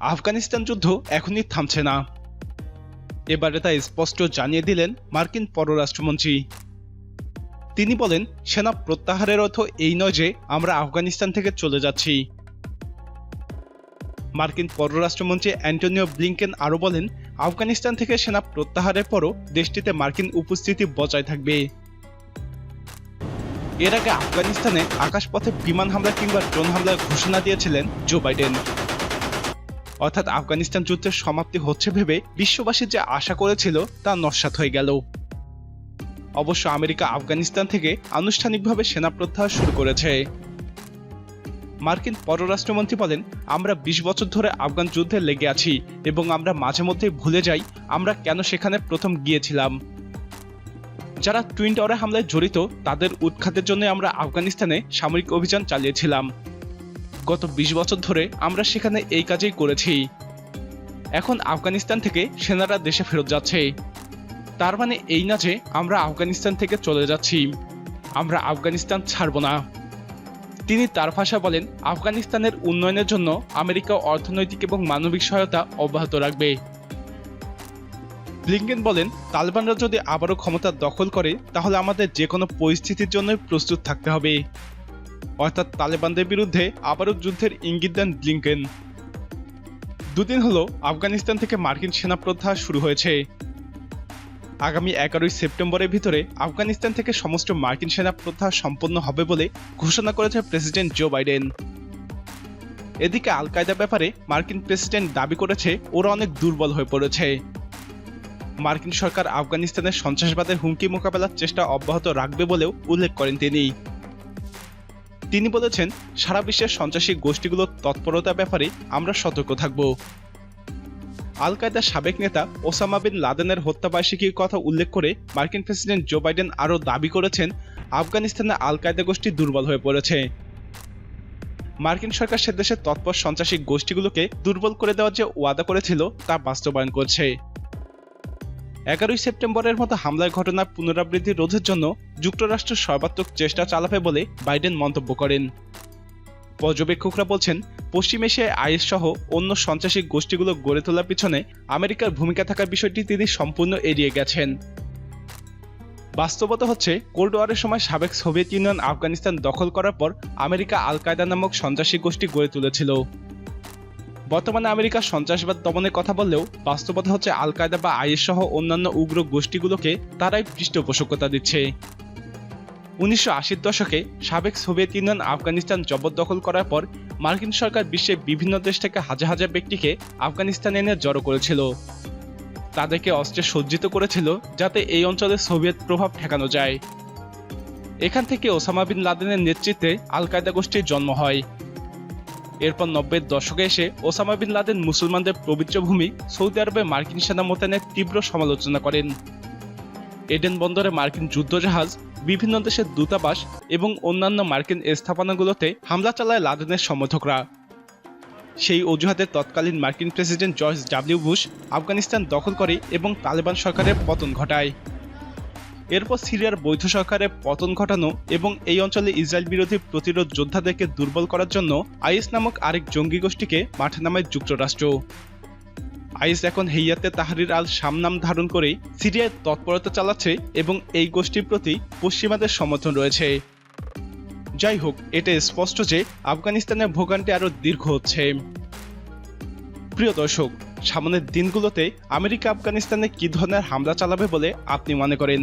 আফগানিস্তান যুদ্ধ এখনই থামছে না। এবারে তা স্পষ্ট জানিয়ে দিলেন মার্কিন পররাষ্ট্রমন্ত্রী। তিনি বলেন, সেনা প্রত্যাহারের অর্থ এই নয় যে আমরা আফগানিস্তান থেকে চলে যাচ্ছি। মার্কিন পররাষ্ট্রমন্ত্রী অ্যান্টনিও ব্লিংকেন আরও বলেন, আফগানিস্তান থেকে সেনা প্রত্যাহারের পরও দেশটিতে মার্কিন উপস্থিতি বজায় থাকবে। এর আগে আফগানিস্তানে আকাশপথে বিমান হামলা কিংবা ড্রোন হামলার ঘোষণা দিয়েছিলেন জো বাইডেন। অর্থাৎ আফগানিস্তান যুদ্ধের সমাপ্তি হচ্ছে ভেবে বিশ্ববাসী যে আশা করেছিল তা নস্যাৎ হয়ে গেল। অবশ্য আমেরিকা আফগানিস্তান থেকে আনুষ্ঠানিকভাবে সেনা প্রত্যাহার শুরু করেছে। মার্কিন পররাষ্ট্রমন্ত্রী বলেন, আমরা বিশ বছর ধরে আফগান যুদ্ধে লেগে আছি এবং আমরা মাঝে মধ্যেই ভুলে যাই আমরা কেন সেখানে প্রথম গিয়েছিলাম। যারা টুইন টাওয়ারে হামলায় জড়িত তাদের উৎখাতের জন্য আমরা আফগানিস্তানে সামরিক অভিযান চালিয়েছিলাম। গত বিশ বছর ধরে আমরা সেখানে এই কাজেই করেছি। এখন আফগানিস্তান থেকে সেনারা দেশে ফেরত যাচ্ছে। তার মানে এই না যে আমরা আফগানিস্তান থেকে চলে যাচ্ছি। আমরা আফগানিস্তান ছাড়ব না। তিনি তার ভাষা বলেন, আফগানিস্তানের উন্নয়নের জন্য আমেরিকা অর্থনৈতিক এবং মানবিক সহায়তা অব্যাহত রাখবে। ব্লিংকেন বলেন, তালেবানরা যদি আবারও ক্ষমতা দখল করে, তাহলে আমাদের যে কোনো পরিস্থিতির জন্য প্রস্তুত থাকতে হবে। অর্থাৎ তালেবানদের বিরুদ্ধে আবারও যুদ্ধের ইঙ্গিত দেন ব্লিংকেন। দুদিন হলো আফগানিস্তান থেকে মার্কিন সেনা প্রত্যাহার শুরু হয়েছে। আগামী এগারোই সেপ্টেম্বরের ভিতরে আফগানিস্তান থেকে সমস্ত মার্কিন সেনা প্রত্যাহার সম্পন্ন হবে বলে ঘোষণা করেছে প্রেসিডেন্ট জো বাইডেন। এদিকে আল কায়দা ব্যাপারে মার্কিন প্রেসিডেন্ট দাবি করেছে, ওরা অনেক দুর্বল হয়ে পড়েছে। মার্কিন সরকার আফগানিস্তানের সন্ত্রাসবাদের হুমকি মোকাবেলার চেষ্টা অব্যাহত রাখবে বলেও উল্লেখ করেন তিনি। তিনি বলেছেন, সারা বিশ্বের সন্ত্রাসী গোষ্ঠীগুলোর তৎপরতার ব্যাপারে আমরা সতর্ক থাকব। আল কায়দার সাবেক নেতা ওসামা বিন লাদেনের হত্যাবার্ষিকীর কথা উল্লেখ করে মার্কিন প্রেসিডেন্ট জো বাইডেন আরও দাবি করেছেন, আফগানিস্তানে আল কায়দা গোষ্ঠী দুর্বল হয়ে পড়েছে। মার্কিন সরকার সে দেশের তৎপর সন্ত্রাসী গোষ্ঠীগুলোকে দুর্বল করে দেওয়ার যে ওয়াদা করেছিল তা বাস্তবায়ন করছে। এগারোই সেপ্টেম্বরের মতো হামলার ঘটনার পুনরাবৃত্তি রোধের জন্য যুক্তরাষ্ট্র সর্বাত্মক চেষ্টা চালাবে বলে বাইডেন মন্তব্য করেন। পর্যবেক্ষকরা বলছেন, পশ্চিম এশিয়ায় আইএস সহ অন্য সন্ত্রাসী গোষ্ঠীগুলো গড়ে তোলার পিছনে আমেরিকার ভূমিকা থাকার বিষয়টি তিনি সম্পূর্ণ এড়িয়ে গেছেন। বাস্তবতা হচ্ছে, কোল্ড ওয়ারের সময় সাবেক সোভিয়েত ইউনিয়ন আফগানিস্তান দখল করার পর আমেরিকা আল কায়দা নামক সন্ত্রাসী গোষ্ঠী গড়ে তুলেছিল। বর্তমানে আমেরিকা সন্ত্রাসবাদ দমনের কথা বললেও বাস্তবতা হচ্ছে আল কায়দা বা আইএস সহ অন্যান্য উগ্র গোষ্ঠীগুলোকে তারাই পৃষ্ঠপোষকতা দিচ্ছে। উনিশশো আশির দশকে সাবেক সোভিয়েত ইউনিয়ন আফগানিস্তান জবরদখল করার পর মার্কিন সরকার বিশ্বের বিভিন্ন দেশ থেকে হাজার হাজার ব্যক্তিকে আফগানিস্তানে এনে জড়ো করেছিল। তাদেরকে অস্ত্রে সজ্জিত করেছিল যাতে এই অঞ্চলে সোভিয়েত প্রভাব ঠেকানো যায়। এখান থেকে ওসামা বিন লাদেনের নেতৃত্বে আল কায়দা গোষ্ঠীর জন্ম হয়। এরপর নব্বইয়ের দশকে এসে ওসামা বিন লাদেন মুসলমানদের পবিত্র ভূমি সৌদি আরবে মার্কিন সেনা মোতায়েনের তীব্র সমালোচনা করেন। এডেন বন্দরে মার্কিন যুদ্ধজাহাজ, বিভিন্ন দেশের দূতাবাস এবং অন্যান্য মার্কিন স্থাপনাগুলোতে হামলা চালায় লাদেনের সমর্থকরা। সেই অজুহাতে তৎকালীন মার্কিন president George W Bush Afghanistan দখল করে এবং তালেবান সরকারের পতন ঘটায়। এরপর সিরিয়ার বৈধ সরকারের পতন ঘটানো এবং এই অঞ্চলে ইসরায়েল বিরোধী প্রতিরোধ যোদ্ধাদেরকে দুর্বল করার জন্য আইএস নামক আরেক জঙ্গি গোষ্ঠীকে মাঠে নামায় যুক্তরাষ্ট্র। আইএস এখন হেইয়াতে তাহারির আল শাম নাম ধারণ করে সিরিয়ায় তৎপরতা চালাচ্ছে এবং এই গোষ্ঠীর প্রতি পশ্চিমাদের সমর্থন রয়েছে। যাই হোক এটা স্পষ্ট যে আফগানিস্তানের ভোগান্তি আরও দীর্ঘ হচ্ছে। প্রিয় দর্শক, সামনের দিনগুলোতে আমেরিকা আফগানিস্তানে কি ধরনের হামলা চালাবে বলে আপনি মনে করেন?